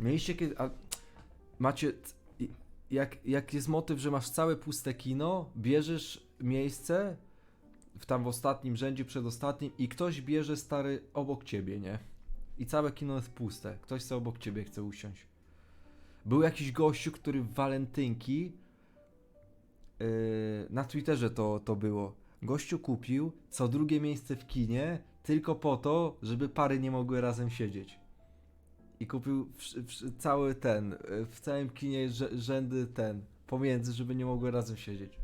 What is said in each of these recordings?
Mieliście kiedy... A, macie... Jak, jak jest motyw, że masz całe puste kino, bierzesz miejsce w tam w ostatnim rzędzie, przedostatnim i ktoś bierze stary obok ciebie, nie? I całe kino jest puste. Ktoś sobie obok ciebie chce usiąść. Był jakiś gościu, który w walentynki yy, na Twitterze to, to było. Gościu kupił co drugie miejsce w kinie tylko po to, żeby pary nie mogły razem siedzieć. I kupił cały ten, yy, w całym kinie rzędy ten, pomiędzy, żeby nie mogły razem siedzieć.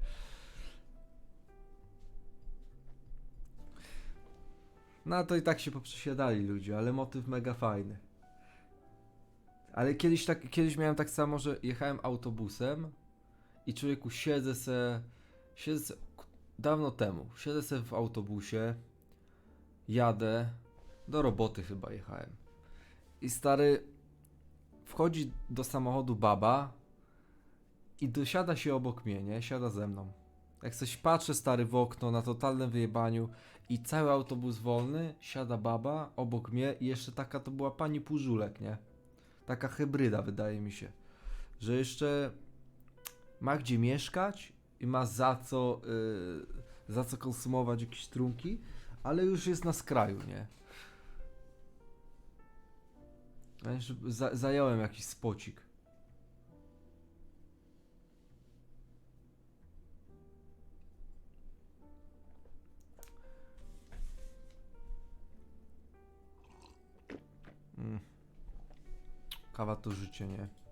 No to i tak się poprzesiadali ludzie, ale motyw mega fajny. Ale kiedyś tak, kiedyś miałem tak samo, że jechałem autobusem i człowieku siedzę se, siedzę se, dawno temu, siedzę se w autobusie, jadę, do roboty chyba jechałem. I stary wchodzi do samochodu baba i dosiada się obok mnie, nie? Siada ze mną. Jak coś patrzę stary w okno na totalnym wyjebaniu i cały autobus wolny, siada baba obok mnie i jeszcze taka to była pani Pużulek, nie? Taka hybryda wydaje mi się. Że jeszcze ma gdzie mieszkać i ma za co, yy, za co konsumować jakieś trunki, ale już jest na skraju, nie? Ja za, zająłem jakiś spocik. Mm. Kawa to życie, nie?